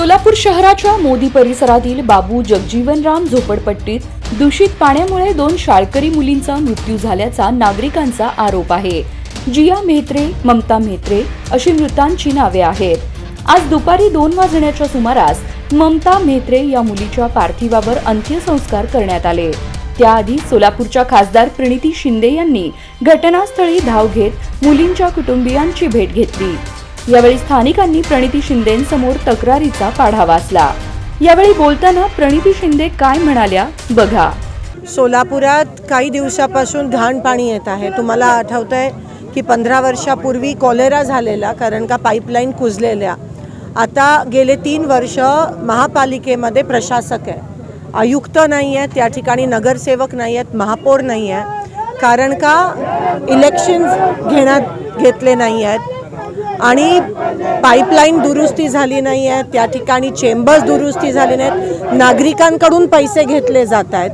सोलापूर शहराच्या मोदी परिसरातील बाबू जगजीवनराम झोपडपट्टीत दूषित पाण्यामुळे दोन शाळकरी मुलींचा मृत्यू झाल्याचा नागरिकांचा आरोप आहे. जिया मेहत्रे ममता मेहत्रे अशी मृतांची नावे आहेत. आज दुपारी दोन वाजण्याच्या सुमारास ममता मेहत्रे या मुलीच्या पार्थिवावर अंत्यसंस्कार करण्यात आले. त्याआधी सोलापूरच्या खासदार प्रणिती शिंदे यांनी घटनास्थळी धाव घेत मुलींच्या कुटुंबियांची भेट घेतली. यावेळी स्थानिकांनी प्रणिती शिंदेंसमोर तक्रारीचा पाढा वाचला. यावेळी बोलताना प्रणिती शिंदे काय म्हणाल्या बघा. सोलापुरात काही दिवसापासून घाण पाणी येत आहे. तुम्हाला आठवतं आहे की पंधरा वर्षापूर्वी कॉलेरा झालेला कारण का पाईपलाईन कुजलेल्या. आता गेले तीन वर्ष महापालिकेमध्ये प्रशासक आहे. आयुक्त नाही आहेत त्या ठिकाणी नगरसेवक नाही आहेत महापौर नाही आहे कारण का इलेक्शन घेण्यात घेतले नाही आहेत. आणि पाईपलाईन दुरुस्ती झाली नाही आहे त्या ठिकाणी चेंबर्स दुरुस्ती झाली नाहीत नागरिकांकडून पैसे घेतले जात आहेत.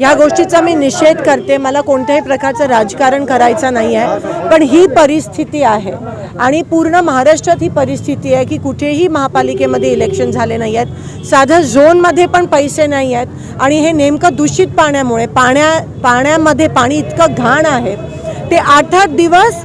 या गोष्टीचा मी निषेध करते मला कोणत्याही प्रकारचं राजकारण करायचं नाही आहे पण ही परिस्थिती आहे. आणि पूर्ण महाराष्ट्रात ही परिस्थिती आहे की कुठेही महापालिकेमध्ये इलेक्शन झाले नाही आहेत साधं झोनमध्ये पण पैसे नाही आहेत आणि हे नेमकं दूषित पाण्यामुळे पाण्या पाण्यामध्ये पाणी इतकं घाण आहे ते आठ आठ दिवस